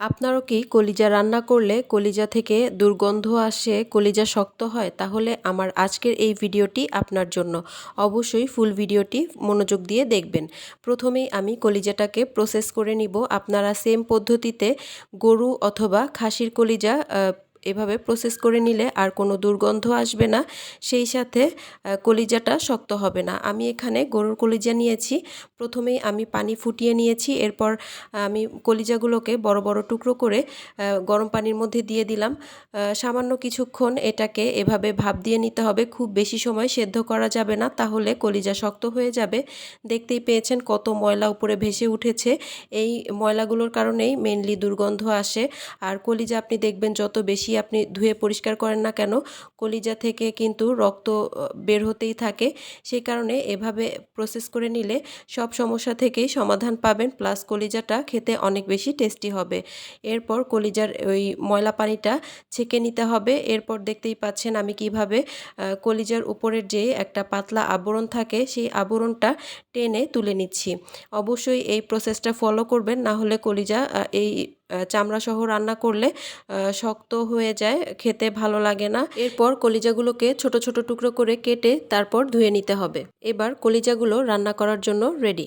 আপনারও কি কলিজা রান্না করলে কলিজা থেকে দুর্গন্ধ আসে, কলিজা শক্ত হয়? তাহলে আমার আজকের এই ভিডিওটি আপনার জন্য। অবশ্যই ফুল ভিডিওটি মনোযোগ দিয়ে দেখবেন। প্রথমেই আমি কলিজাটাকে প্রসেস করে নিব। আপনারা সেম পদ্ধতিতে গরু অথবা খাসির কলিজা এভাবে প্রসেস করে নিলে আর কোনো দুর্গন্ধ আসবে না, সেই সাথে কলিজাটা শক্ত হবে না। আমি এখানে গরুর কলিজা নিয়েছি। প্রথমেই আমি পানি ফুটিয়ে নিয়েছি। এরপর আমি কলিজাগুলোকে বড় বড় টুকরো করে গরম পানির মধ্যে দিয়ে দিলাম। সামান্য কিছুক্ষণ এটাকে এভাবে ভাপ দিয়ে নিতে হবে। খুব বেশি সময় সেদ্ধ করা যাবে না, তাহলে কলিজা শক্ত হয়ে যাবে। দেখতেই পেয়েছেন কত ময়লা উপরে ভেসে উঠেছে। এই ময়লাগুলোর কারণেই মেনলি দুর্গন্ধ আসে। আর কলিজা আপনি দেখবেন যত বেশি আপনি ধুয়ে পরিষ্কার করেন না কেন? কলিজা থেকে কিন্তু রক্ত বের হতেই থাকে। সেই কারণে এভাবে প্রসেস করে নিলে সব সমস্যা থেকেই সমাধান পাবেন। প্লাস কলিজাটা খেতে অনেক বেশি টেস্টি হবে। এরপর কলিজার ওই ময়লা পানিটা ছেঁকে নিতে হবে। এরপর দেখতেই পাচ্ছেন আমি কীভাবে কলিজার উপরের যে একটা পাতলা আবরণ থাকে, সেই আবরণটা টেনে তুলে নিচ্ছি। অবশ্যই এই প্রসেসটা ফলো করবেন, না হলে কলিজা এই চামড়া সহ রান্না করলে শক্ত হয়ে যায়, খেতে ভালো লাগে না। এরপর কলিজাগুলোকে ছোট ছোট টুকরো করে কেটে তারপর ধুয়ে নিতে হবে। এবার কলিজাগুলো রান্না করার জন্য রেডি